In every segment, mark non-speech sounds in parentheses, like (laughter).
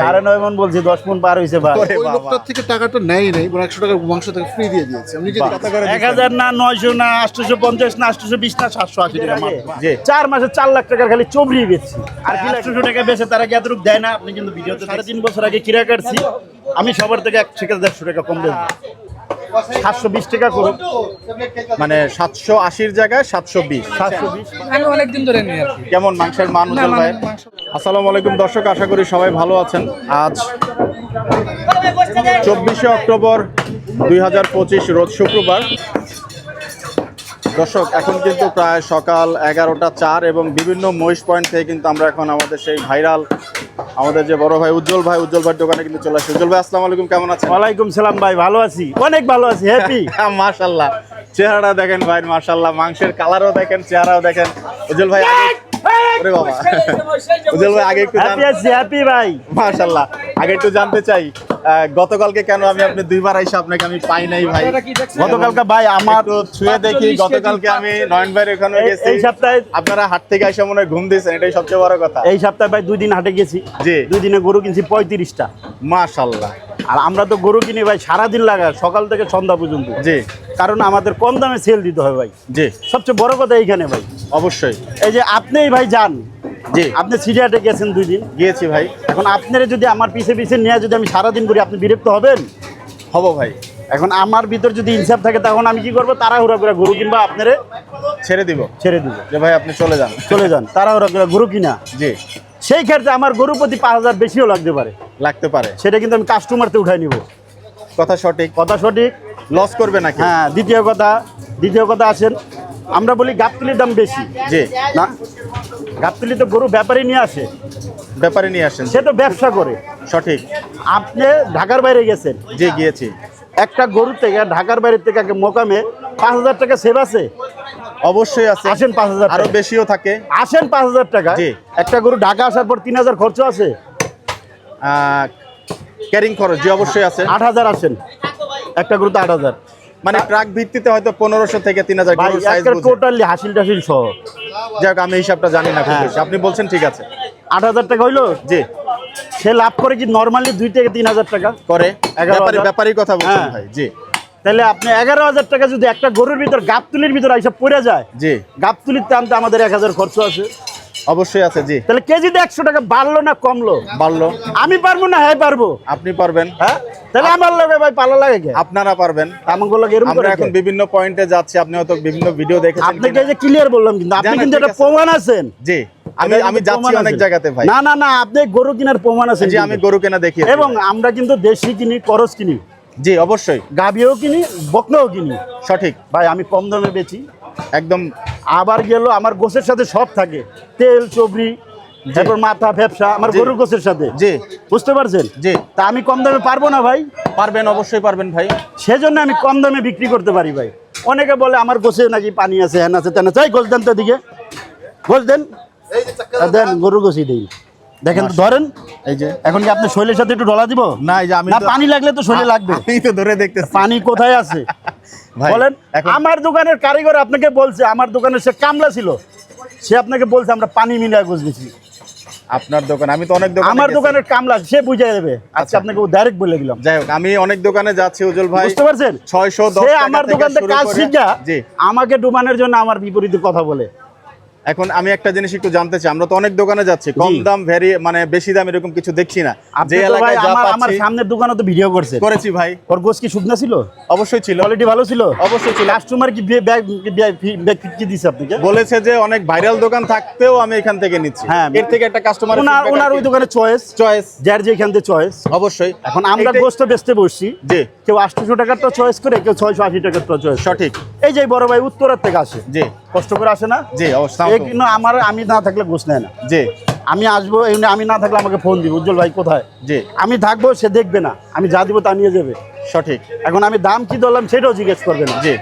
সাড়ে নয় মন বলছি দশ মন পার হয়েছে ভাই। ওই লোকটার থেকে টাকাটা নেই নাই ওরা একশো টাকার মাংস থেকে ফ্রি দিয়ে দিয়েছে। আমি এক হাজার না নয়শো না আটশোশো পঞ্চাশ না আটশোশো বিশ না সাতশো আশি টাকা চার মাসে চার লাখ টাকার খালি চমড়িয়ে গেছি আর কি আটশোশো টাকা বেচে তারা কি এতটুকু দেয় না? আপনি কিন্তু ভিডিওতে সাড়ে তিন বছর আগে কিরা কাটছি। আমি সবার থেকে একশো থেকে দেড়শো টাকা কম দেবো। সাতশো বিশ টাকা করুন মানে সাতশো আশির জায়গায় সাতশো বিশ। সাতশো বিশ আমি অনেকদিন ধরে কেমন মাংসের মান উজ্জ্বল ভাই? আসসালামু আলাইকুম দর্শক আশা করি সবাই ভালো আছেন। আজ চব্বিশে অক্টোবর দুই হাজার পঁচিশ রোজ শুক্রবার। দর্শক এখন কিন্তু প্রায় সকাল এগারোটা চার এবং বিভিন্ন মহিষ পয়েন্ট থেকে কিন্তু আমরা এখন আমাদের সেই ভাইরাল আমাদের যে বড় ভাই উজ্জ্বল ভাই উজ্জ্বল ভাই দোকানে কিন্তু চলে আসছে। উজ্জ্বল ভাই আসসালামু আলাইকুম কেমন আছেন? ওয়ালাইকুম সালাম ভাই ভালো আছি। অনেক ভালো আছি হ্যাপি (laughs) মাশাল্লাহ চেহারা দেখেন ভাই মাশাল্লাহ মাংসের কালারও দেখেন চেহারাও দেখেন। উজ্জ্বল ভাই আগে ওরে বাবা। উজ্জ্বল ভাই আগে একটু হ্যাপি ভাই। মাশাল্লাহ। আগে একটু জানতে চাই গতকালকে কেন আমি আপনি দুইবার আইসা আপনাকে আমি পাই নাই ভাই? গতকালকে ভাই আমার ছুঁয়ে দেখি গতকালকে আমি নয়ন ভাইয়ের ওখানে গেছি এই সপ্তাহে আপনারা হাট থেকে আইসা মনে হয় ঘুম দিয়েছেন এটাই সবচেয়ে বড় কথা। এই সপ্তাহে ভাই দুই দিন হাটে গেছি। জি। দুই দিনে গরু কিনছি পঁয়ত্রিশটা। মাশাল্লাহ। আর আমরা তো গরু কিনি ভাই সারাদিন লাগা সকাল থেকে সন্ধ্যা পর্যন্ত। জি। কারণ আমাদের কম দামে সেল দিতে হয় ভাই। জি। সবচেয়ে বড় কথা এইখানে ভাই। অবশ্যই। এই যে আপনিই ভাই যান। জি। আপনি সিরিয়াটে গেছেন দুই দিন। গিয়েছি ভাই। এখন আপনারা যদি আমার পিছে পিছে নিয়ে যদি আমি সারাদিন করি আপনি বিরক্ত হবেন? হব ভাই। এখন আমার ভিতর যদি ইনসাফ থাকে তখন আমি কি করব? তাড়াহুড়া করে গরু কিনবা আপনারে ছেড়ে দিব। ছেড়ে দিব। যে ভাই আপনি চলে যান। চলে যান। তাড়াহুড়া করে গরু কিনা? জি। সেই ক্ষেত্রে আমার গরু প্রতি পাঁচ হাজার বেশিও লাগতে পারে। লাগতে পারে। সেটা কিন্তু আমি কাস্টমারতে উঠাই নিব। কথা সঠিক। কথা সঠিক। লস করবে নাকি? হ্যাঁ দ্বিতীয় কথা দ্বিতীয় কথা আছেন আমরা বলি গাবতলির দাম বেশি। জি। না গাবতলি তো গরু ব্যাপারী নিয়ে আসে। ব্যাপারে নিয়ে আসেন। সে তো ব্যবসা করে। সঠিক। আপনি ঢাকার বাইরে গেছেন। জি গিয়েছি। একটা গরু থেকে ঢাকার বাইরে থেকে একটা মোকামে পাঁচ হাজার টাকা সেভ আছে। অবশ্যই আছে। আসেন পাঁচ হাজার আরও বেশিও থাকে। আসেন পাঁচ হাজার টাকা। জি। একটা গরু ঢাকা আসার পর তিন হাজার খরচ আছে। ক্যারিং খরচ জি অবশ্যই আছে। আট হাজার আসেন। একটা গরুতে আট হাজার। মানে ট্রাক ভিত্তিতে হয়তো পনেরোশো থেকে তিন হাজার টোটালি হাসিল টাসিল সহ। যাক আমি হিসাবটা জানি না হ্যাঁ। আপনি বলছেন ঠিক আছে। আট হাজার টাকা হইল? জি। সে লাভ করে কি নর্মালি দুই থেকে তিন হাজার টাকা? করে। এগারো ব্যাপারী হাজার। ব্যাপারী কথা বলছেন হ্যাঁ। ভাই জি। তাহলে আপনি এগারো হাজার টাকা যদি একটা গরুর ভিতর গাবতুলির ভিতর এইসব পড়ে যায় জি। গাবতুলির টানতে আমাদের এক হাজার খরচ আছে। অবশ্যই আছে জি। তাহলে কেজিতে একশো টাকা বাড়লো না কমলো? বাড়লো। আমি পারব না হ্যাঁ পারব। আপনি পারবেন। হ্যাঁ? তাহলে আমার লগে ভাই পালা লাগে কে? আপনারা পারবেন। আমাকে লগে এরকম আমরা এখন বিভিন্ন পয়েন্টে যাচ্ছি আপনি হয়তো বিভিন্ন ভিডিও দেখেছেন আপনাকে যে ক্লিয়ার বললাম কিন্তু আপনি কিন্তু এটা প্রমাণ আছেন। জি আমি আমি যাচ্ছি অনেক জায়গাতে ভাই। না না না আপনি গরু কেনার প্রমাণ আছে জি আমি গরু কেনা দেখি এবং আমরা কিন্তু দেশি কিনি করস কিনি। জি অবশ্যই। গাভিও কিনি বকনাও কিনি। সঠিক। ভাই আমি কম দামে বেচি। একদম আবার গেল আমার গোছের সাথে সব থাকে। তেল চবরি তারপর মাথা ব্যবসা আমার গরুর গোছের সাথে। জি। বুঝতে পারছেন? জি। তা আমি কম দামে পারব না ভাই? পারবেন অবশ্যই পারবেন ভাই। সেজন্য আমি কম দামে বিক্রি করতে পারি ভাই। অনেকে বলে আমার গোছে নাকি পানি আছে হ্যান আছে তেন চাই গোছ দেন তো দিকে গোছ দেন। দেন। গরু গোছি দিই। দেখেন তো ধরেন এই যে। এখন কি আপনি শৈলের সাথে একটু ডলা দিব? না এই যে আমি পানি লাগলে তো শৈলে লাগবে। তো ধরে দেখতেছি। পানি কোথায় আছে? বলেন আমার দোকানের কারিগর আপনাকে বলছে আমার দোকানে সে কামলা ছিল। সে আপনাকে বলছে আমরা পানি মিলিয়ে গোছ দিছি। আপনার দোকান আমি তো অনেক দোকানে আমার দোকানের কামলা সে বুঝে দেবে। আজকে আচ্ছা। আপনাকে ডাইরেক্ট বলে দিলাম। যাই হোক আমি অনেক দোকানে যাচ্ছি উজ্জ্বল ভাই। বুঝতে পারছেন? ছয়শো সে আমার দোকান থেকে কাজ শিখা আমাকে ডুবানোর জন্য আমার বিপরীতে কথা বলে। এখন আমি একটা জিনিস একটু জানতে চাই আমরা তো অনেক দোকানে যাচ্ছি কম দাম ভ্যারি মানে বেশি দাম এরকম কিছু দেখছি না। যে এলাকায় যা আমার আমার সামনের দোকানে তো ভিডিও করছে করেছি ভাই। ওর গোস কি শুকনা ছিল? অবশ্যই ছিল। কোয়ালিটি ভালো ছিল? অবশ্যই ছিল। কাস্টমার কি ব্যাগ ব্যাগ কি দিছে আপনাকে? বলেছে যে অনেক ভাইরাল দোকান থাকতেও আমি এখান থেকে নিচ্ছি। হ্যাঁ। এর থেকে একটা কাস্টমার ওনার ওনার ওই দোকানে চয়েস চয়েস যার যেখান থেকে চয়েস অবশ্যই। এখন আমরা গোস্ত বেচতে বসছি। জি। কেউ আটশোশো টাকারটা চয়েস করে কেউ ছয়শো আশি টাকারটা চয়েস সঠিক। এই যে বড় ভাই উত্তরার থেকে আসে। জি। কষ্ট করে আসে না? জি অবশ্যই। কিন্তু আমার আমি না থাকলে ঘুষ নেয় না। জি। আমি আসব এমনি আমি না থাকলে আমাকে ফোন দিব। উজ্জ্বল ভাই কোথায়? জি। আমি থাকব সে দেখবে না। আমি যা দিব তা নিয়ে যাবে। সঠিক। এখন আমি দাম কি ধরলাম সেটাও জিজ্ঞেস করবে না। জি।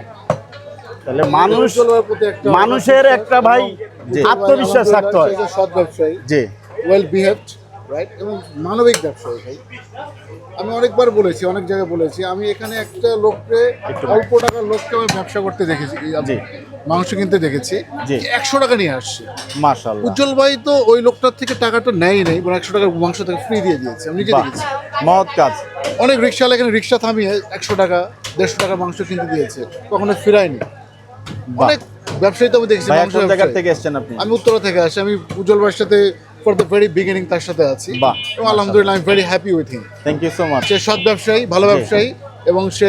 তাহলে মানুষ উজ্জ্বলের প্রতি একটা- মানুষের একটা ভাই আত্মবিশ্বাস থাকতে হয়। জি। ওয়েল বিহেভড রাইট এবং মানবিক ব্যবসায়ী ভাই। আমি অনেকবার বলেছি অনেক জায়গায় বলেছি আমি এখানে একটা লোককে অল্প টাকার লোককে আমি ব্যবসা করতে দেখেছি মাংস কিনতে দেখেছি। একশো টাকা নিয়ে আসছে। মাশাল্লাহ উজ্জ্বল ভাই তো ওই লোকটার থেকে টাকাটা নেয় নেই এবং একশো টাকার মাংস থেকে ফ্রি দিয়ে দিয়েছে আমি নিজে দেখেছি। মহৎ কাজ। অনেক রিক্সাওয়ালা এখানে রিক্সা থামিয়ে একশো টাকা দেড়শো টাকা মাংস কিনতে দিয়েছে কখনো ফিরায়নি। অনেক ব্যবসায়ী তো আমি দেখেছি মাংস। থেকে এসেছেন আপনি? আমি উত্তরা থেকে আসি আমি উজ্জ্বল ভাইয়ের সাথে ফর দ্য ভেরি বিগিনিং তার সাথে আছি। এবং আলহামদুলিল্লাহ আমি very happy with him thank you so much সে সৎ ব্যবসায়ী ভালো ব্যবসায়ী এবং সে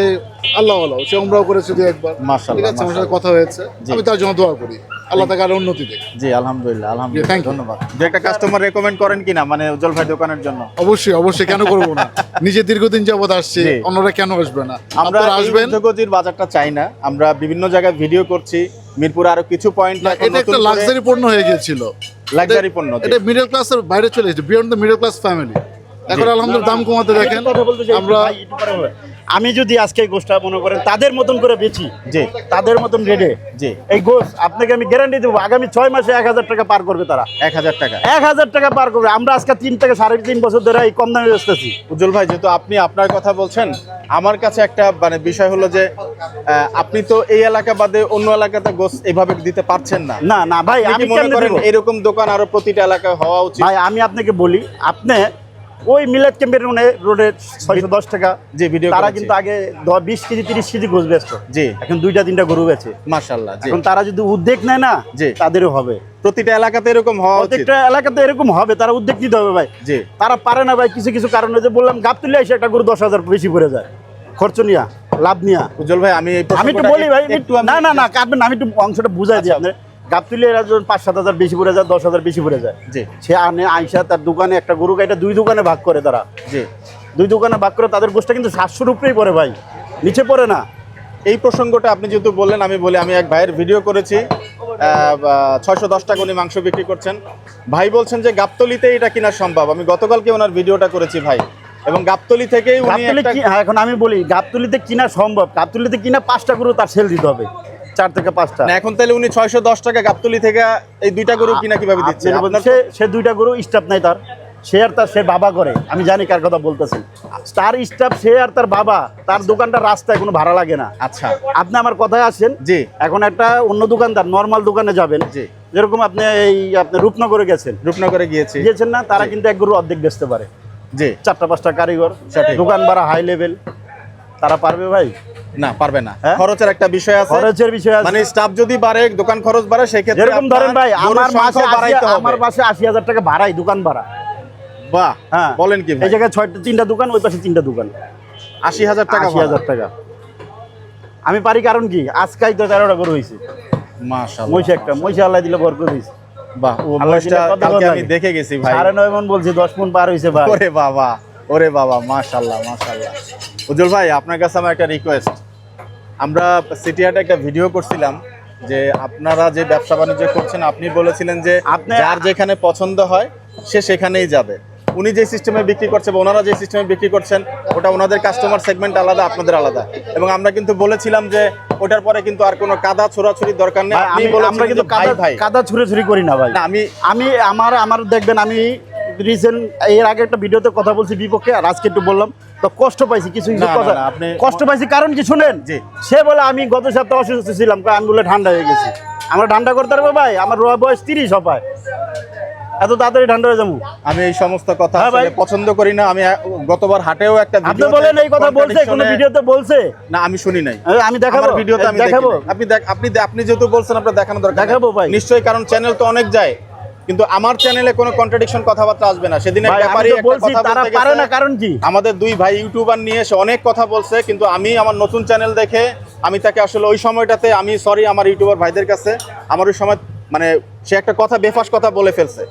আল্লাহ আল্লাহ সে আমরাও করেছে দু একবার। মাশাআল্লাহ, ঠিক আছে আমার সাথে কথা হয়েছে। আমি তার জন্য দোয়া করি। আল্লাহ তাকে আরও উন্নতি জি আলহামদুলিল্লাহ আলহামদুলিল্লাহ ধন্যবাদ। যে একটা কাস্টমার রেকমেন্ড করেন কিনা? মানে উজ্জ্বল ভাই দোকানের জন্য। অবশ্যই অবশ্যই কেন করব না? (laughs) নিজে দীর্ঘদিন যাবত আসছে। অন্যরা কেন আসবে না? আমরা আসবেন। আসবেন বাজারটা চাই না। আমরা বিভিন্ন জায়গায় ভিডিও করছি। মিরপুরে আরও কিছু পয়েন্ট এটা একটা লাক্সারি পণ্য হয়ে গিয়েছিল। লাক্সারি পণ্য এটা মিডল ক্লাসের বাইরে চলে এসেছে beyond the middle class family এখন আলহামদুলিল্লাহ দাম কমাতে দেখেন আমরা আমি যদি আজকে এই গোষ্ঠটা মনে করেন তাদের মতন করে বেচি জি। তাদের মতন রেডে। জি। এই গোস আপনাকে আমি গ্যারান্টি দেবো আগামী ছয় মাসে এক হাজার টাকা পার করবে তারা। এক হাজার টাকা। এক হাজার টাকা পার করবে। আমরা আজকে তিন থেকে সাড়ে তিন বছর ধরে এই কম দামে বেচতেছি। উজ্জ্বল ভাই যেহেতু আপনি আপনার কথা বলছেন আমার কাছে একটা মানে বিষয় হলো যে আপনি তো এই এলাকা বাদে অন্য এলাকাতে গোস এভাবে দিতে পারছেন না। না না ভাই আমি মনে করেন এরকম দোকান আরও প্রতিটা এলাকায় হওয়া উচিত? ভাই আমি আপনাকে বলি আপনি ওই মিলেট ক্যাম্পের রোডে রোডে ছয়শো দশ টাকা জি ভিডিও তারা কিন্তু আগে বিশ কেজি তিরিশ কেজি গোস বেচতো। জি। এখন দুইটা তিনটা গরু বেছে মাশাল্লাহ এখন তারা যদি উদ্যোগ নেয় না যে তাদেরও হবে। প্রতিটা এলাকাতে এরকম হওয়া প্রত্যেকটা এলাকাতে এরকম হবে তারা উদ্যোগ নিতে হবে ভাই। জি। তারা পারে না ভাই কিছু কিছু কারণে যে বললাম গাপ তুলে এসে একটা গরু দশ হাজার বেশি পড়ে যায়। খরচ নিয়া লাভ নিয়া। উজ্জ্বল ভাই আমি আমি একটু বলি ভাই না না না কাটবেন আমি একটু অংশটা বুঝাই দিই আপনার গাপ তুলে এরা যখন পাঁচ সাত হাজার বেশি পড়ে যায় দশ হাজার বেশি পড়ে যায়। জি। সে আনে আইসা তার দোকানে একটা গরু গাইটা দুই দোকানে ভাগ করে তারা। জি। দুই দোকানে ভাগ করে তাদের গোষ্ঠটা কিন্তু সাতশোর উপরেই পড়ে ভাই। নিচে পড়ে না। এই প্রসঙ্গটা আপনি যেহেতু বললেন আমি বলি আমি এক ভাইয়ের ভিডিও করেছি। ছয়শো দশ টাকা উনি মাংস বিক্রি করছেন। ভাই বলছেন যে গাবতলিতে এটা কিনা সম্ভব? আমি গতকালকে ওনার ভিডিওটা করেছি ভাই। এবং গাবতলি থেকেই উনি গাবতলি হ্যাঁ, এখন আমি বলি গাবতলিতে কিনা সম্ভব? গাবতলিতে কিনা পাঁচটা গরু তার সেল দিতে হবে। চার থেকে পাঁচটা। না, এখন তাহলে উনি ছয়শো দশ টাকা গাবতলি থেকে এই দুইটা গরু কিনা কীভাবে দিচ্ছে? সে সে দুইটা গরু স্টাফ নাই তার। সে আর তার সে বাবা করে। আমি জানি কার কথা বলতেছি। তার স্টাফ সে আর তার বাবা তার দোকানটা রাস্তায় কোনো ভাড়া লাগে না। আচ্ছা। আপনি আমার কথায় আসেন। জি। এখন একটা অন্য দোকানদার নর্মাল দোকানে যাবেন। জি। যেরকম আপনি এই আপনি রূপনগরে গেছেন। রূপনগরে গিয়েছি। গিয়েছেন না? তারা কিন্তু এক গরু অর্ধেক বেচতে পারে। জি। চারটা পাঁচটা কারিগর। দোকান ভাড়া হাই লেভেল তারা পারবে ভাই? না পারবে না। হ্যাঁ? খরচের একটা বিষয় আছে। খরচের বিষয় আছে। মানে স্টাফ যদি বাড়ে দোকান খরচ বাড়ে সেক্ষেত্রে যেরকম ধরেন ভাই আমার মাসে বাড়াইতে আশি- হবে। আমার মাসে আশি হাজার টাকা ভাড়াই দোকান ভাড়া। বাহ হ্যাঁ। বলেন কি ভাই? এই জায়গায় ছয়টা তিনটা দোকান ওই পাশে তিনটা দোকান। আশি হাজার টাকা আশি হাজার টাকা। আমি পারি কারণ কি? আজকাই তো তেরোটা গরু হয়েছে মাশাআল্লাহ। একটা আল্লাহ দিলে বরকত হয়েছে বাহ ও কালকে আমি দেখে গেছি ভাই। সাড়ে নয় মন বলছে দশ মন পার হয়েছে ভাই। ওরে বাবা। ওরে বাবা মাশাআল্লাহ মাশাআল্লাহ। উজ্জ্বল ভাই আপনার কাছে আমার একটা রিকোয়েস্ট আমরা সিটি হাটে একটা ভিডিও করছিলাম যে আপনারা যে ব্যবসা বাণিজ্য করছেন আপনি বলেছিলেন যে আপনি- যার যেখানে পছন্দ হয় সে সেখানেই যাবে। উনি যে সিস্টেমে বিক্রি করছে বা ওনারা যে সিস্টেমে বিক্রি করছেন ওটা ওনাদের কাস্টমার সেগমেন্ট আলাদা আপনাদের আলাদা। এবং আমরা কিন্তু বলেছিলাম যে ওটার পরে কিন্তু আর কোনো কাদা ছোড়াছুরি দরকার নেই। আমি- আমরা কিন্তু কাদা ভাই কাদা ছুঁড়ে ছুরি করি না ভাই। আমি আমি আমার আমার দেখবেন আমি রিসেন্ট এর আগে একটা ভিডিওতে কথা বলছি বিপক্ষে আর আজকে একটু বললাম তো কষ্ট পাইছি কিছু কিছু কথা আপনি- কষ্ট পাইছি কারণ কি শুনেন? সে বলে আমি গত সপ্তাহে অসুস্থ ছিলাম কয় আমি বলে ঠান্ডা হয়ে গেছি। আমরা ঠান্ডা করতে পারব ভাই? আমার রোয়া বয়স তিরিশ হপায়। এত তাড়াতাড়ি ঠান্ডা হয়ে যাব? আমি এই সমস্ত কথা হ্যাঁ। পছন্দ করি না। আমি গতবার হাটেও একটা আপনি বলেন এই কথা বলছে কোনো ভিডিওতে বলছে? না আমি শুনি নাই। আমি দেখাবো। ভিডিওতে আমি দেখাবো। আপনি দেখ আপনি আপনি যেহেতু বলছেন আপনার দেখানো দরকার দেখাবো ভাই। নিশ্চয়ই কারণ চ্যানেল তো অনেক যায়। কিন্তু আমার চ্যানেলে কোনো কন্ট্রাডিকশন কথাবার্তা আসবে না। সেদিন তারা পারে না কারণ কি? আমাদের দুই ভাই ইউটিউবার নিয়ে এসে অনেক কথা বলছে কিন্তু আমি আমার নতুন চ্যানেল দেখে আমি তাকে আসলে ওই সময়টাতে আমি সরি আমার ইউটিউবার ভাইদের কাছে আমার ওই সময় মানে সে একটা কথা বেফাস কথা বলে ফেলছে।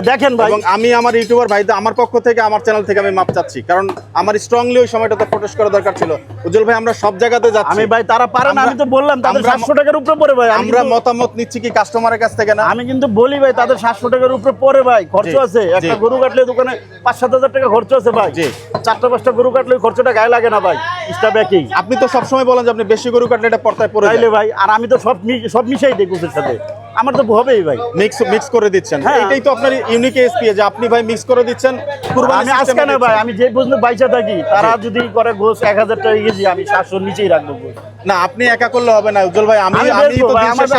দেখেন ভাই। এবং আমি আমার ইউটিউবার ভাই আমার পক্ষ থেকে আমার চ্যানেল থেকে আমি মাপ চাচ্ছি। কারণ আমার স্ট্রংলি ওই সময়টাতে প্রোটেস্ট করা দরকার ছিল। উজ্জ্বল ভাই আমরা সব জায়গাতে যাচ্ছি। আমি ভাই তারা পারে না। আমি তো বললাম তাদের আমরা- সাতশো টাকার উপরে পড়ে ভাই। আমরা মতামত নিচ্ছি কি কাস্টমারের কাছ থেকে না? আমি কিন্তু বলি ভাই তাদের সাতশো টাকার উপরে পড়ে ভাই। খরচ আছে। একটা গরু কাটলে দোকানে পাঁচ সাত হাজার টাকা খরচ আছে ভাই। জি। চারটা পাঁচটা গরু কাটলে খরচটা গায়ে লাগে না ভাই। স্টাফ একই আপনি তো সবসময় বলেন যে আপনি বেশি গরু কাটলে এটা পর্তায় পড়ে তাইলে যায়। ভাই আর আমি তো সব সব মিশাই দিই গোসের সাথে। আমার তো হবেই ভাই। মিক্স মিক্স করে দিচ্ছেন। হ্যাঁ। এটাই তো আপনার ইউনিক এসপি যে আপনি ভাই মিক্স করে দিচ্ছেন কুরবানি আমি আজকে না ভাই আমি যে পর্যন্ত বাইচা থাকি তারা যদি করে গোস এক হাজার টাকা কেজি আমি সাতশো নিচেই রাখব। না আপনি একা করলে হবে না উজ্জ্বল ভাই। আমি আমি তো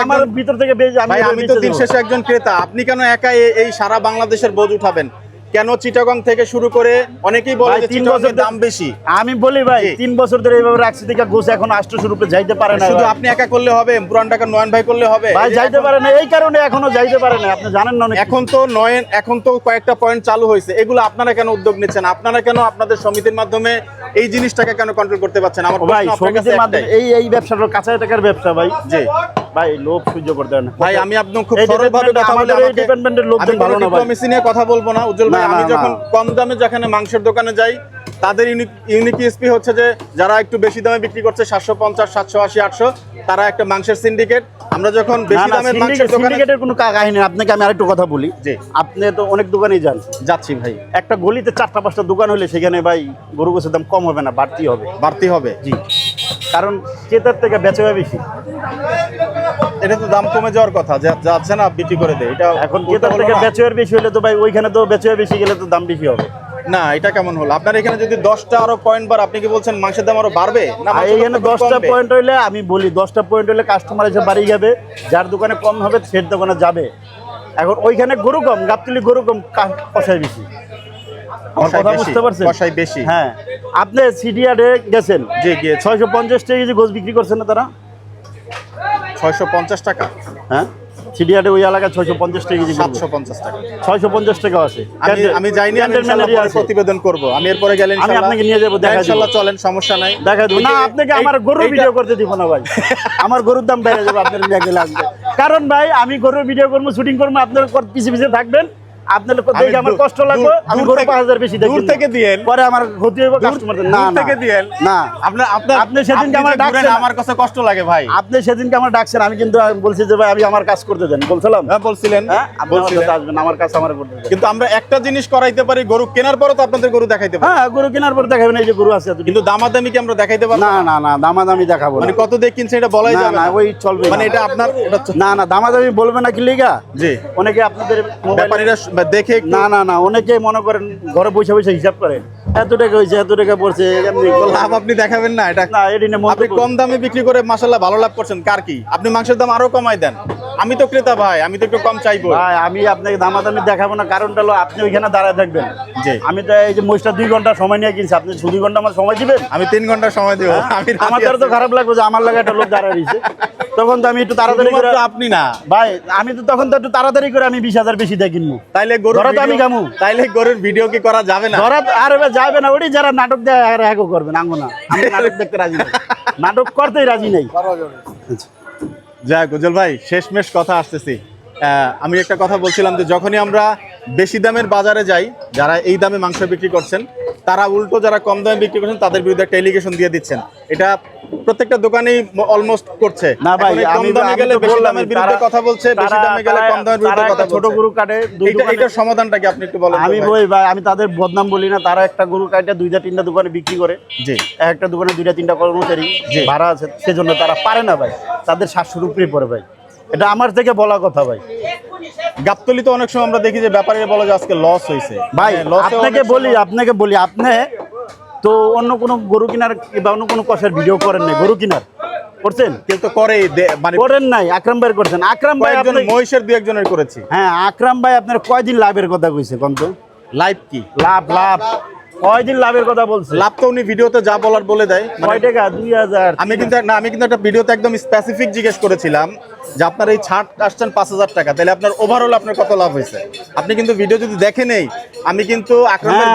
আমার ভিতর থেকে ভাই আমি তো দিন শেষে একজন ক্রেতা। আপনি কেন একা এই সারা বাংলাদেশের বোঝ উঠাবেন? কেন চিটাগং থেকে শুরু করে অনেকেই বলে যে তিন বছর দাম বেশি। আমি বলি ভাই তিন বছর ধরে এইভাবে রাখছি থেকে গোস এখন আটশো রুপে যাইতে পারে না শুধু আপনি একা করলে হবে পুরান ঢাকার নয়ন ভাই করলে হবে? ভাই যাইতে পারে না এই কারণে এখনও যাইতে পারে না আপনি জানেন না এখন তো নয়ন এখন তো কয়েকটা পয়েন্ট চালু হয়েছে এগুলো আপনারা কেন উদ্যোগ নিচ্ছেন? আপনারা কেন আপনাদের সমিতির মাধ্যমে এই জিনিসটাকে কেন কন্ট্রোল করতে পারছেন? আমার ভাই সমিতির মাধ্যমে এই এই ব্যবসাটা কাঁচা টাকার ব্যবসা ভাই। জি। ভাই লোভ সহ্য করতে না। ভাই আমি আপনি খুব সরলভাবে কথা বলে আমাকে department-এর লোকজন ভালো না ভাই। নিয়ে কথা বলব না। উজ্জ্বল ভাই আমি যখন কম দামে যেখানে মাংসের দোকানে যাই তাদের ইউনিক এসপি হচ্ছে যে যারা একটু বেশি দামে বিক্রি করছে সাতশো পঞ্চাশ সাতশো আশি আটশো তারা একটা মাংসের সিন্ডিকেট আমরা যখন বেশি মাংসের সিন্ডিকেটের কোনো কাহিনী। আপনাকে আমি আরেকটু কথা বলি। জি। আপনি তো অনেক দোকানেই যান। যাচ্ছি ভাই। একটা গলিতে চারটা পাঁচটা দোকান হলে সেখানে ভাই গরু গোছের দাম কম হবে না বাড়তি হবে। বাড়তি হবে। জি। কারণ ক্রেতার থেকে বেচে হয় বেশি। এটা তো দাম কমে যাওয়ার কথা যাচ্ছে না বিক্রি করে দেয়। এটা এখন ক্রেতার থেকে? হয় বেশি হলে তো ভাই ওইখানে তো বেচে বেশি গেলে তো দাম বেশি হবে। না এটা কেমন হলো? আপনার এখানে যদি দশটা আরও পয়েন্ট বার আপনি কি বলছেন মাংসের দাম আরও বাড়বে? না দাম দশটা পয়েন্ট হইলে আমি বলি দশটা পয়েন্ট হইলে কাস্টমার এসে বাড়ি যাবে যার দোকানে কম হবে সে দোকানে যাবে। এখন ওইখানে গরু কম গাবতলি গরু কম কষায় বেশি। আমার কথা বুঝতে পারছেন? কষাই বেশি। হ্যাঁ আপনি সিডিআরে গেছেন? জি গিয়ে ছয়শো পঞ্চাশ টাকা কেজি গোছ বিক্রি করছেন না তারা? ছয়শো পঞ্চাশ টাকা। হ্যাঁ? সিডিআরে ওই এলাকায় ছয়শো পঞ্চাশ টাকা কেজি সাতশো পঞ্চাশ টাকা। ছয়শো পঞ্চাশ টাকা আছে। আমি আমি যাইনি আমি ক্যান্টেনমেন্টেরই ইনশাআল্লাহ পরে আছে। প্রতিবেদন করব। আমি এরপরে আমি আপনাকে নিয়ে যাব, দেবো। চলেন সমস্যা নাই। দেখা দেবো। না আপনাকে আমার গরুর ভিডিও করতে দিব না ভাই। আমার গরুর দাম বেড়ে যাবে আপনার নিয়ে গেলে আসবে কারণ ভাই আমি গরুর ভিডিও করব শুটিং করব আপনার কর- পিছে পিছে থাকবেন। আপনার দেখে আমার কষ্ট লাগবে আমি গরু পাঁচ হাজার বেশি দূর থেকে দিয়েন। পরে আমার ক্ষতি হইব দূর- না থেকে দিয়েন। না। আপনার আপনার আপনি সেদিনকে আমার ডাকছেন। আমার কাছে কষ্ট লাগে ভাই। আপনি সেদিনকে আমার ডাকছেন আমি কিন্তু বলছি যে ভাই আমি আমার কাজ করতে দেন। বলছিলাম? হ্যাঁ বলছিলেন। হ্যাঁ বলছিলেন। আসবেন আমার কাজ আমার করতে কিন্তু আমরা একটা জিনিস করাইতে পারি গরু কেনার পরও তো আপনাদের গরু দেখাইতে পারি। হ্যাঁ গরু কেনার পর দেখাবেন এই যে গরু আছে কিন্তু দামাদামি কি আমরা দেখাইতে পারব? না না না দামাদামি দেখাবো মানে কত দিয়ে কিনছেন এটা বলাই যাবে না না। ওই চলবে মানে এটা আপনার না না দামাদামি বলবে না কি লিগা? জি। অনেকে আপনাদের ব্যাপারীরা স- দেখে না না না অনেকে মনে করেন ঘরে বসে বসে হিসাব করে। এত টাকা হয়েছে এত টাকা পড়ছে লাভ আপনি দেখাবেন না এটা না এটি আপনি কম দামে বিক্রি করে মাসাল্লাহ ভালো লাভ করছেন কার কি? আপনি মাংসের দাম আরও কমাই দেন। আমি তো ক্রেতা ভাই আমি তো একটু কম চাইব। ভাই আমি আপনাকে দামাদামি দেখাবো না কারণটা হলো আপনি ওইখানে দাঁড়ায় থাকবেন। যে আমি তো এই যে মহিষটা দুই ঘণ্টা সময় নিয়ে কিনছি আপনি দুই ঘণ্টা আমার সময় দিবেন? আমি তিন ঘণ্টা সময় দিব। আমি আমার তো খারাপ লাগবে যে আমার লাগে একটা লোক দাঁড়ায় রয়েছে। তখন তো আমি একটু তাড়াতাড়ি করে আপনি না। ভাই আমি তো তখন তো একটু তাড়াতাড়ি করে আমি বিশ হাজার বেশি দিয়ে কিনবো। তাইলে গরুর তো আমি গামু। তাইলে গরুর ভিডিও কি করা যাবে না? ধরা আর যাবে না। ওটি যারা নাটক দেয় হ্যাকও করবেন আঙ্গো না। আমি নাটক দেখতে রাজি নাই। (laughs) নাটক করতেই রাজি নাই। যাক উজ্জ্বল ভাই শেষমেশ কথা আসতেছি। আহ, আমি একটা কথা বলছিলাম যে যখনই আমরা বেশি দামের বাজারে যাই যারা এই দামে মাংস বিক্রি করছেন তারা উল্টো যারা কম দামে বিক্রি করছেন তাদের বিরুদ্ধে একটা এলিগেশন দিয়ে দিচ্ছেন। এটা প্রত্যেকটা দোকানেই অলমোস্ট করছে। না ভাই আমি দামে গেলে বেশি দামের বিরুদ্ধে কথা বলছে বেশি দামে গেলে কম দামের বিরুদ্ধে কথা ছোট গরু কাটে দোকানে- এইটার সমাধানটা কি আপনি একটু বলেন আমি? বই ভাই আমি তাদের বদনাম বলি না তারা একটা গরু কাটা দুইটা তিনটা দোকানে বিক্রি করে। জি। একটা দোকানে দুইটা তিনটা কর্মচারী জি। ভাড়া আছে সেজন্য তারা পারে না ভাই। তাদের সাতশোর উপরে পড়ে ভাই। এটা আমার থেকে বলা কথা ভাই। গাবতলি তো অনেক সময় আমরা দেখি যে ব্যাপারে বলে যে আজকে লস হয়েছে। ভাই মানে loss আপনাকে বলি আপনাকে বলি আপনি তো অন্য কোনো গরু কিনার বা অন্য কোনো কষার ভিডিও করেন নাই গরু কিনার। করছেন? কেউ তো করে মানে করেন নাই আকরাম ভাই করছেন। আকরাম ভাই একজন মহিষের দু একজনের করেছি। হ্যাঁ আকরাম ভাই আপনার কয়দিন লাভের কথা কইছে কম তো? লাইভ কি? লাভ লাভ। কয়দিন লাভের কথা বলছে? লাভ তো উনি ভিডিওতে যা বলার বলে দেয়। মানে কয় টাকা? দুই হাজার। আমি কিন্তু না আমি কিন্তু একটা ভিডিওতে একদম স্পেসিফিক জিজ্ঞেস করেছিলাম যে আপনার এই ছাড় আসছেন পাঁচ হাজার টাকা তাহলে আপনার ওভারঅল আপনার কত লাভ হয়েছে? আপনি কিন্তু ভিডিও যদি দেখে নেই আমি কিন্তু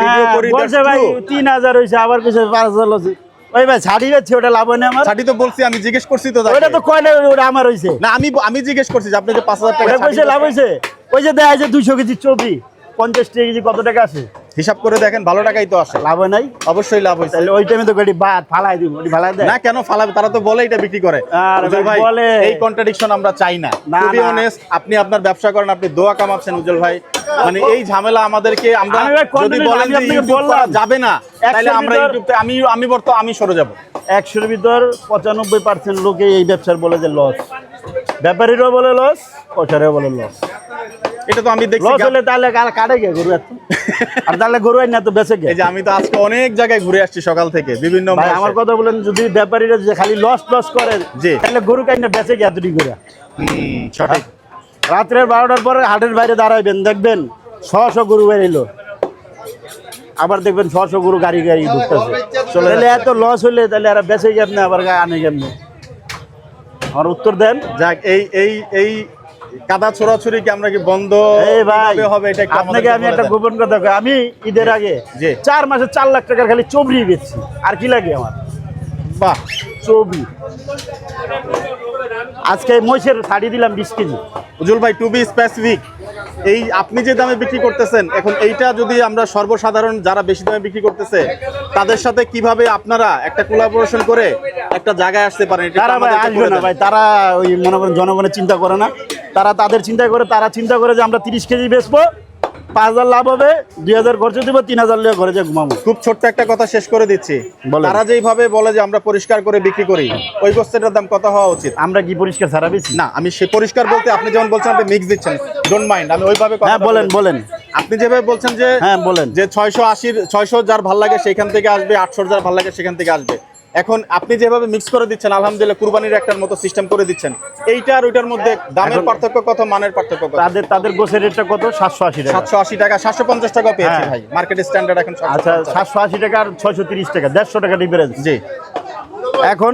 ভিডিও হ্যাঁ, করি বলছে ভাই তিন হাজার হয়েছে আবার কিছু পাঁচ হাজার হয়েছে ওই ভাই ছাড়ি যাচ্ছে ওটা লাভ হয় না আমার? ছাটি তো বলছি আমি জিজ্ঞেস করছি তো ওটা তো কয় না ওটা আমার হয়েছে। না আমি আমি জিজ্ঞেস করছি যে আপনি যে পাঁচ হাজার টাকা লাভ হয়েছে। ওই যে দেখা যায় দুইশো কেজি চর্বি পঞ্চাশ কেজি কত টাকা আছে? হিসাব করে দেখেন ভালো টাকাই তো আসে লাভ নাই? অবশ্যই লাভ হয়েছে। তাহলে ওই টাইমে তো গাড়ি বাদ ফালাই দিব ওটি ফালাই দেয় না কেন ফালাবে? তারা তো বলে এটা বিক্রি করে। আরে ভাই, বলে। এই কন্ট্রাডিকশন আমরা চাই না। বি অনেস্ট আপনি আপনার ব্যবসা করেন আপনি দোয়া কামাচ্ছেন উজ্জ্বল ভাই। মানে এই ঝামেলা আমাদেরকে আমরা যদি বলেন যে ইউটিউব যাবে না তাহলে আমরা ইউটিউবে আমি আমি বর্ত আমি সরে যাব। একশোর ভিতর পঁচানব্বই পার্সেন্ট লোকে এই ব্যবসার বলে যে লস ব্যাপারীরাও বলে লস ওটারে বলে লস এটা তো আমি দেখছি লস হলে তাহলে কাটে গে গরু এত আর তাহলে গরু না তো বেঁচে গে এই যে আমি তো আজকে অনেক জায়গায় ঘুরে আসছি সকাল থেকে বিভিন্ন ভাই আমার কথা বলেন যদি ব্যাপারীরা যে খালি লস লস করে জি। তাহলে গরু কাইন না বেঁচে গে এতটি করে সঠিক। রাত্রের বারোটার পরে হাটের বাইরে দাঁড়াইবেন দেখবেন ছশো গরু বেরিয়েলো আবার দেখবেন ছশো গরু গাড়ি গাড়ি ঢুকতেছে। তাহলে এত লস হইলে তাহলে আর বেঁচে কেমনে আবার গা- আনে কেমনে আমার উত্তর দেন। যাক এই এই এই কাদা ছোড়াছুরি কি আমরা কি বন্ধ হবে এটা আপনাকে আমি একটা গোপন কথা আমি ঈদের আগে যে চার মাসে চার লাখ টাকার খালি চবরি বেচছি। আর কি লাগে আমার? বাহ। চবরি আজকে মহিষের শাড়ি দিলাম বিশ কেজি। উজ্জ্বল ভাই টু বি স্পেসিফিক এই আপনি যে দামে বিক্রি করতেছেন এখন এইটা যদি আমরা সর্বসাধারণ যারা বেশি দামে বিক্রি করতেছে তাদের সাথে কীভাবে আপনারা একটা কোলাবোরেশন করে একটা জায়গায় আসতে পারেন তারা ভাই আসবে না ভাই তারা ওই মনে করেন জনগণের চিন্তা করে না। তারা তাদের চিন্তা করে তারা চিন্তা করে যে আমরা তিরিশ কেজি বেচবো পাঁচ হাজার লাভ হবে দুই হাজার খরচ দিব তিন হাজার লিয়ে ঘরে যে ঘুমাবো খুব ছোট্ট একটা কথা শেষ করে দিচ্ছি। তারা যেইভাবে বলে যে আমরা পরিষ্কার করে বিক্রি করি ওই গোস্তের দাম কত হওয়া উচিত? আমরা কি পরিষ্কার ছাড়া বেশি? না আমি সে পরিষ্কার বলতে আপনি যেমন বলছেন আপনি মিক্স দিচ্ছেন। ডোন্ট মাইন্ড আমি ওইভাবে কথা হ্যাঁ বলেন বলেন। আপনি যেভাবে বলছেন যে হ্যাঁ বলেন। যে ছয়শো আশির ছয়শো যার ভালো লাগে সেখান থেকে আসবে আটশো যার ভালো লাগে সেখান থেকে আসবে। এখন আপনি যেভাবে মিক্স করে দিচ্ছেন আলহামদুলিল্লাহ কুরবানির একটার মতো সিস্টেম করে দিচ্ছেন এইটা আর ওইটার মধ্যে দামের পার্থক্য কত মানের পার্থক্য কত? তাদের তাদের গোছের রেটটা কত? সাতশো আশি টাকা। সাতশো আশি টাকা সাতশো পঞ্চাশ টাকা পেয়েছি হ্যাঁ। ভাই মার্কেট স্ট্যান্ডার্ড এখন আচ্ছা সাতশো আশি টাকা আর ছয়শো তিরিশ টাকা দেড়শো টাকা ডিফারেন্স জি। এখন?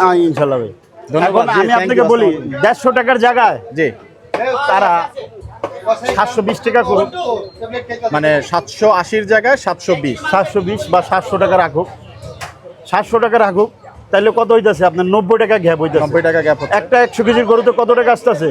আহ, ইনশাল্লাহ ভাই। ধন্যবাদ, এখন আমি আপনাকে বলি আসসালামু দেড়শো টাকার জায়গায় জি। তারা সাতশো বিশ টাকা মানে সাতশো আশির জায়গায় সাতশো বিশ। সাতশো বিশ বা সাতশো টাকা রাখুক। সাতশো টাকা রাখুক তাহলে কত হইতেছে আপনার? নব্বই টাকা গ্যাপ হইতে নব্বই টাকা গ্যাপ একটা একশো কেজির গরুতে কত টাকা আসতেছে?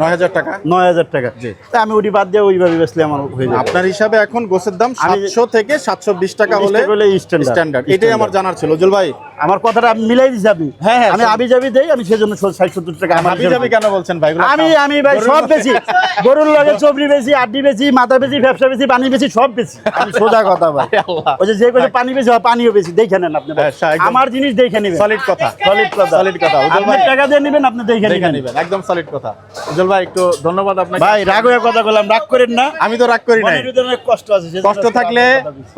নয় হাজার টাকা। নয় হাজার টাকা। জি। তা আমি ওটি বাদ দিয়ে ওইভাবে বেসলে আমার হয়ে যাবে। আপনার হিসাবে এখন গোসের দাম সাতশো থেকে সাতশো বিশ টাকা হলে টাকা হলে স্ট্যান্ডার্ড এটাই আমার জানার ছিল। জল ভাই আমার কথাটা মিলাই দিছি আপনি হ্যাঁ, হ্যাঁ, আমি আবি যাবি দেই আমি সেজন্য ষাট সত্তর টাকা আমার হাবি যাবি কেন বলছেন ভাই? আমি আমি ভাই সব বেশি গরুর লগে চবরি বেশি আড্ডি বেশি মাথা বেশি ব্যবসা বেশি পানি বেশি সব বেশি আমি সোজা কথা ভাই। ওই যে যে কইছে পানি বেশি হয় পানিও বেশি দেখে নেন আপনি। হ্যাঁ, আমার জিনিস দেখে নেবেন। সলিড কথা। সলিড কথা। সলিড কথা। উজ্জ্বল আপনি ভাই টাকা দিয়ে নেবেন আপনি দেখে নেবেন। একদম সলিড কথা। উজ্জ্বল ভাই একটু ধন্যবাদ আপনাকে। ভাই রাগ হয়ে কথা বললাম রাগ করেন না। আমি তো রাগ করি না কষ্ট আছে কষ্ট থাকলে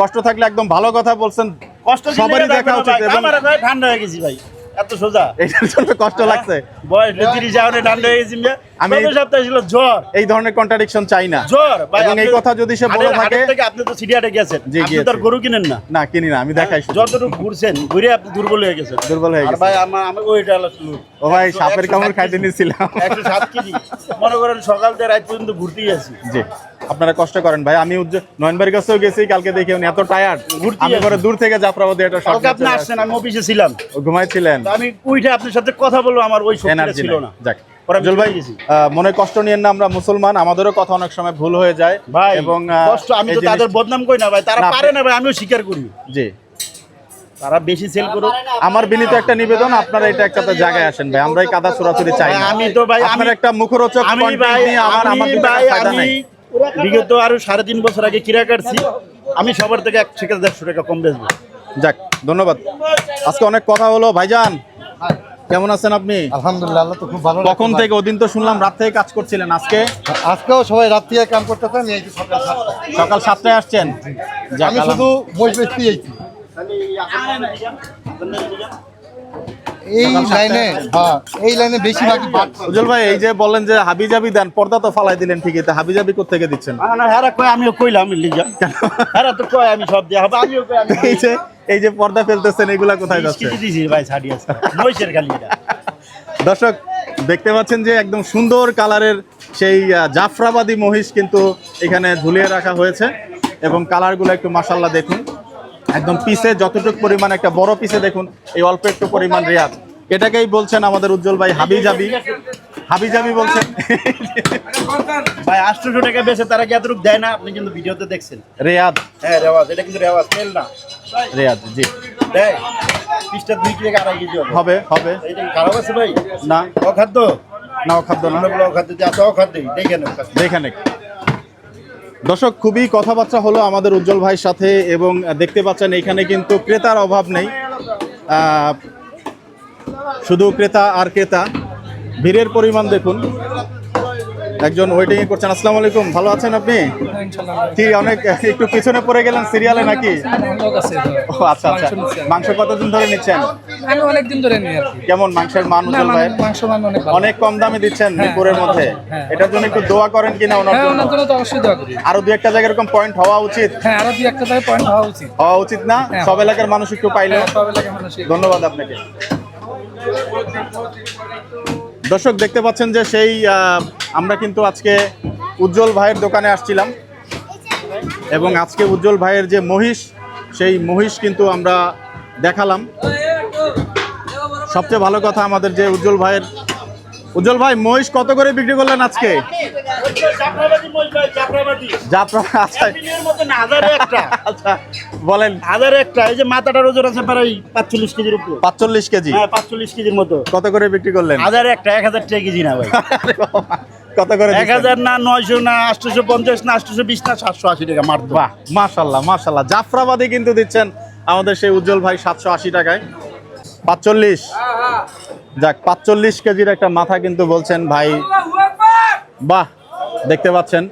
কষ্ট থাকলে একদম ভালো কথা বলছেন। কষ্ট সবারই দেখা উচিত আমার ভাই ঠান্ডা হয়ে গেছি ভাই এত সোজা। এটার জন্য কষ্ট লাগছে। বয়স তিরিশ ঠান্ডা হয়ে গেছি আমি- গত সপ্তাহে ছিল জ্বর। এই ধরনের কন্ট্রাডিকশন চাই না। জ্বর এবং এই কথা যদি সে বলে থাকে আপনি তো সিরিয়াটে গেছেন। জি, আপনি তো গরু কিনেন না। না কিনি না আমি দেখাই যতটুকু ঘুরছেন ঘুরে আপনি দুর্বল হয়ে গেছেন। দুর্বল হয়ে আর গেছে। ভাই আমার আমি ওইটা হলো। ও ভাই সাপের কামড় খাইতে একশো সাত কেজি। মনে করেন সকাল থেকে রাত পর্যন্ত ঘুরতেই আছি। জি। আপনারা কষ্ট করেন ভাই আমি নয়নবাড়ির কাছেও গেছি কালকে দেখে উনি এত টায়ার্ড আমি। করে দূর থেকে জাফরাবাদে এটা শর্ট কালকে আপনি আসছেন আমি অফিসে ছিলাম। ঘুমাইছিলেন। আমি উঠে আপনার সাথে কথা বলব আমার ওই শক্তিটা এনার্জি ছিল না। যাক। ভাই মনে কষ্ট নিয়েন না আমরা মুসলমান আমাদেরও কথা অনেক সময় ভুল হয়ে যায়। ভাই এবং কষ্ট আমি তো তাদের বদনাম করি না ভাই তারা পারে না ভাই আমিও স্বীকার করি। জি। তারা বেশি সেল করুক। আমার বিনীত একটা নিবেদন আপনারা এটা একটা জায়গায় আসেন ভাই আমরা কাদা চোরাচুরি চাই না। আমি তো ভাই, আমার একটা মুখরোচক আমি ভাই আমার আমার আমি ভাই আমি। বিগত আরও সাড়ে তিন বছর আগে কিরা কাটছি আমি সবার থেকে এক থেকে দেড়শো টাকা কম বেচবো। যাক ধন্যবাদ। আজকে অনেক কথা হলো ভাইজান। কেমন আছেন আপনি? আলহামদুলিল্লাহ তো খুব ভালো কখন থেকে ওদিন তো শুনলাম রাত থেকে কাজ করছিলেন। আজকে? আজকেও সবাই রাত্রি কাম করতেছে আমি এই যে সকাল সাতটায়। আসছেন? আমি শুধু মহিষ বেচতে এইছি এই? লাইনে হ্যাঁ এই লাইনে বেশিরভাগই বাদ। উজ্জ্বল ভাই এই যে বললেন যে হাবিজাবি দেন পর্দা তো ফালাই দিলেন ঠিকই তা হাবিজাবি কোথেকে দিচ্ছেন? না না হ্যাঁ কয় আমিও কইলাম লিজা হ্যাঁ তো কয় আমি সব দিয়ে হবে আমিও কই আমি এই যে এই যে পর্দা ফেলতেছেন এগুলা কোথায় যাচ্ছে? কেজি ভাই ছাড়ি আছে। মহিষের খালি দর্শক দেখতে পাচ্ছেন যে একদম সুন্দর কালারের সেই জাফরাবাদী মহিষ কিন্তু এখানে ঝুলিয়ে রাখা হয়েছে এবং কালারগুলো একটু মাসাল্লাহ দেখুন। একদম পিসে যতটুকু পরিমাণ একটা বড় পিসে দেখুন এই অল্প একটু পরিমাণ রেয়াজ। এটাকেই বলছেন আমাদের উজ্জ্বল ভাই হাবি জাবি হাবি জাবি বলছেন ভাই আটশোশো টাকা বেচে তারা কি এতটুকু দেয় না? আপনি কিন্তু ভিডিওতে দেখছেন। রেয়াজ। হ্যাঁ রেওয়াজ। এটা কিন্তু রেওয়াজ তেল না। রেয়াজ জি। দেয়। পিসটা দুই কেজি আড়াই কেজি হবে। হবে এটা খারাপ আছে ভাই? না। অখাদ্য? না অখাদ্য না। অখাদ্য অখাদ্য দেখে নেব দেখেন একটু। দর্শক, খুবই কথাবার্তা হলো আমাদের উজ্জ্বল ভাইয়ের সাথে এবং দেখতে পাচ্ছেন এখানে কিন্তু ক্রেতার অভাব নেই। শুধু ক্রেতা আর ক্রেতা। ভিড়ের পরিমাণ দেখুন। একজন ওয়েটিং করছেন। আসসালামু আলাইকুম ভালো আছেন আপনি? কি অনেক একটু পিছনে পড়ে গেলেন সিরিয়ালে নাকি? ও আচ্ছা আচ্ছা। মাংস কতদিন ধরে নিচ্ছেন? আমি অনেকদিন ধরে নিই কেমন মাংসের মান উজ্জ্বল ভাই? মাংস মান অনেক অনেক কম দামে দিচ্ছেন হ্যাঁ, মিরপুরের মধ্যে। হ্যাঁ। এটার জন্য একটু দোয়া করেন কিনা ওনার হ্যাঁ জন্য? ওনার জন্য তো অবশ্যই দোয়া করি। আরও দু একটা জায়গায় এরকম পয়েন্ট হওয়া উচিত। হ্যাঁ আরও দুই একটা জায়গায় পয়েন্ট হওয়া উচিত। হওয়া উচিত না? হ্যাঁ। সব এলাকার মানুষ একটু পাইলে হ্যাঁ, সব এলাকার মানুষই ধন্যবাদ আপনাকে। দর্শক, দেখতে পাচ্ছেন যে সেই আমরা কিন্তু আজকে উজ্জ্বল ভাইয়ের দোকানে আসছিলাম। এবং আজকে উজ্জ্বল ভাইয়ের যে মহিষ, সেই মহিষ কিন্তু আমরা দেখালাম। সবচেয়ে ভালো কথা আমাদের যে উজ্জ্বল ভাইয়ের উজ্জ্বল ভাই মহিষ কত করে বিক্রি করলেন আজকে? আচ্ছা। আচ্ছা বলেন। হাজারে একটা এই যে মাথাটার ওজন আছে প্রায় পাঁচচল্লিশ কেজির উপরে পাঁচচল্লিশ কেজি। হ্যাঁ পাঁচচল্লিশ কেজির মতো কত করে বিক্রি করলেন? হাজারে একটা এক হাজার টাকা কেজি না ভাই কত করে এক হাজার না নয়শো না আটশোশো পঞ্চাশ না আটশোশো বিশ না সাতশো আশি টাকা মারতো বাহ মাশাল্লাহ মাশাল্লাহ। জাফরাবাদী কিন্তু দিচ্ছেন আমাদের সেই উজ্জ্বল ভাই সাতশো আশি টাকায়। পাঁচচল্লিশ। যাক, পাঁচচল্লিশ কেজির একটা মাথা কিন্তু বলছেন ভাই। বাহ, দেখতে পাচ্ছেন।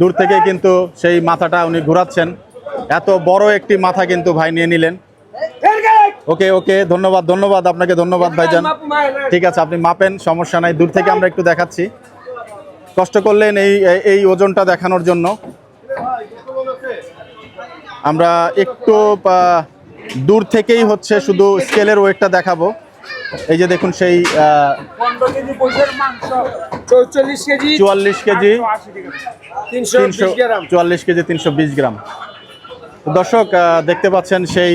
দূর থেকে কিন্তু সেই মাথাটা উনি ঘোরাচ্ছেন। এত বড় একটি মাথা কিন্তু ভাই নিয়ে নিলেন। ওকে ওকে, ধন্যবাদ ধন্যবাদ, আপনাকে ধন্যবাদ ভাইজান। ঠিক আছে, আপনি মাপেন, সমস্যা নাই, দূর থেকে আমরা একটু দেখাচ্ছি। কষ্ট করলেন এই এই ওজনটা দেখানোর জন্য। আমরা একটু দূর থেকেই হচ্ছে শুধু স্কেলের ওয়েটটা দেখাবো। এই যে দেখুন সেই চুয়াল্লিশ কেজি। তিনশো চুয়াল্লিশ কেজি তিনশো বিশ গ্রাম। দর্শক দেখতে পাচ্ছেন সেই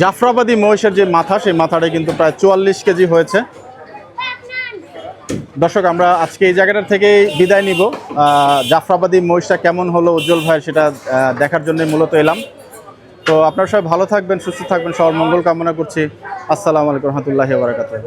জাফরাবাদী মহিষের যে মাথা সেই মাথাটা কিন্তু প্রায় চুয়াল্লিশ কেজি হয়েছে। দর্শক, আমরা আজকে এই জায়গাটার থেকে বিদায় নিব। জাফরাবাদী মহিষটা কেমন হলো উজ্জ্বল ভাইয়ের সেটা দেখার জন্য মূলত এলাম। তো আপনারা সবাই ভালো থাকবেন, সুস্থ থাকবেন, সবার মঙ্গল কামনা করছি। আসসালামু আলাইকুম রহমতুল্লাহ বারাকাতুহ।